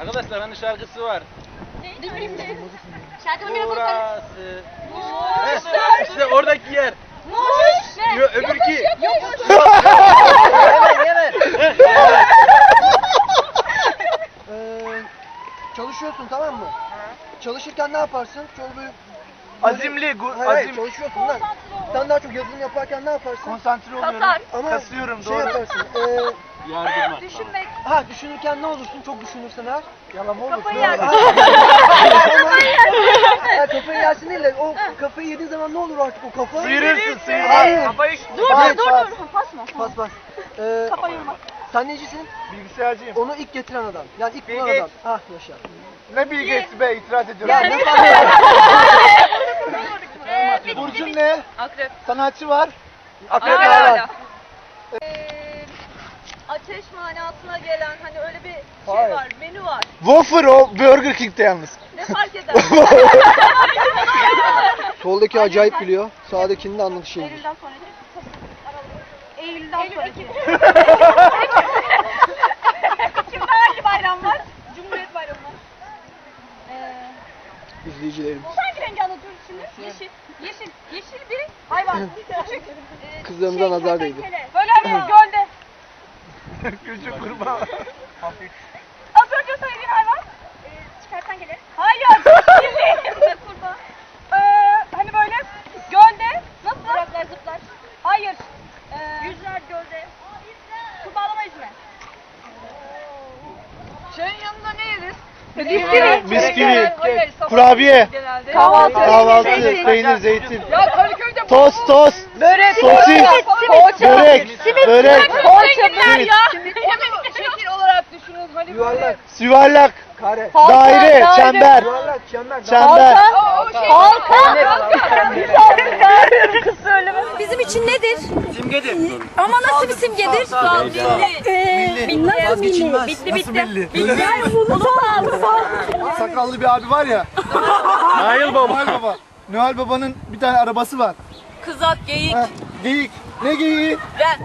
Arkadaşlar hani şarkısı var. Şarkının bir. Burası. Evet, işte oradaki yer. Muş. Yo, öbürki. Ee, çalışıyorsun tamam mı? Çalışırken ne yaparsın? Çok böyle... Azimli, gu- Hayır, hayır, azim. çalışıyorsun lan. Sen daha çok yazılım yaparken ne yaparsın? Konsantre oluyorum. Kasar. Ama Kasıyorum, şey doğru. yaparsın. Ee, Yardım var. Düşünmek. Ha düşünürken ne olursun? Çok düşünürsen eğer. Yalan olur. Kafayı yersin. Ha, kafayı yersin değil de o kafayı yediğin zaman ne olur artık o kafa? Sıyırırsın, sıyırırsın. Hayır. Kafayı Dur Hayır, dur dur pas. dur. Pas mı? Pas pas. Ee, Kafa yummak. sen necisin? Bilgisayarcıyım. Onu ilk getiren adam. Yani ilk bulan Bilge. adam. Ah yaşa. Ne bilgisi be itiraz ediyorum. Ya ne fark Burcun ne? Akrep. Sanatçı var. Akrep hala. Ateş manasına gelen hani öyle bir şey Hayır. var, menü var. Wafer o Burger King'de yalnız. Ne fark eder? Soldaki acayip biliyor. Sağdakinin de anlatışı ilginç. Eylül'den sonra Eylül'den Eylül, sonra. Ekim. Ekim'de hangi bayram var? Cumhuriyet bayramı var. Ee, İzleyicilerimiz. hangi rengi anlatıyoruz şimdi? Yeşil. Yeşil. Yeşil bir hayvan. Küçük. Ee, Kızlarımıza nazar değdi. kertenkele. Böyle bir gölde. Küçük kurbağa. Az önce söylediğin hayvan. Ee, kertenkele. Hayır. Bildiğin kurbağa. Ee, hani böyle gölde. Nasıl? Duraklar zıplar. Hayır. Ee, Yüzler gölde. Kurbağalama yüzme. Şeyin yanında ne yeriz? Bisküvi. Bisküvi. Kurabiye. Kahvaltı. Kahvaltı, Zeytin. peynir, zeytin. Ya Kadıköy'de Tost, tost. Börek. Sosis. Börek. Börek. Poğaça Simit. ya. Şekil olarak düşünün. Hani Yuvarlak. Yuvarlak. Kare. Daire. Çember. Yuvarlak. Çember. Çember. Halka. Bizim için nedir? Simgedir. Ama nasıl bir simgedir? Milli. Vazgeçilmez. Bitti bitti. Ben bunu Sakallı bir abi var ya. Nail baba. Noel Baba. Noel Baba'nın bir tane arabası var. Kızak, geyik, Ha, geyik. Ne geyiği? ben.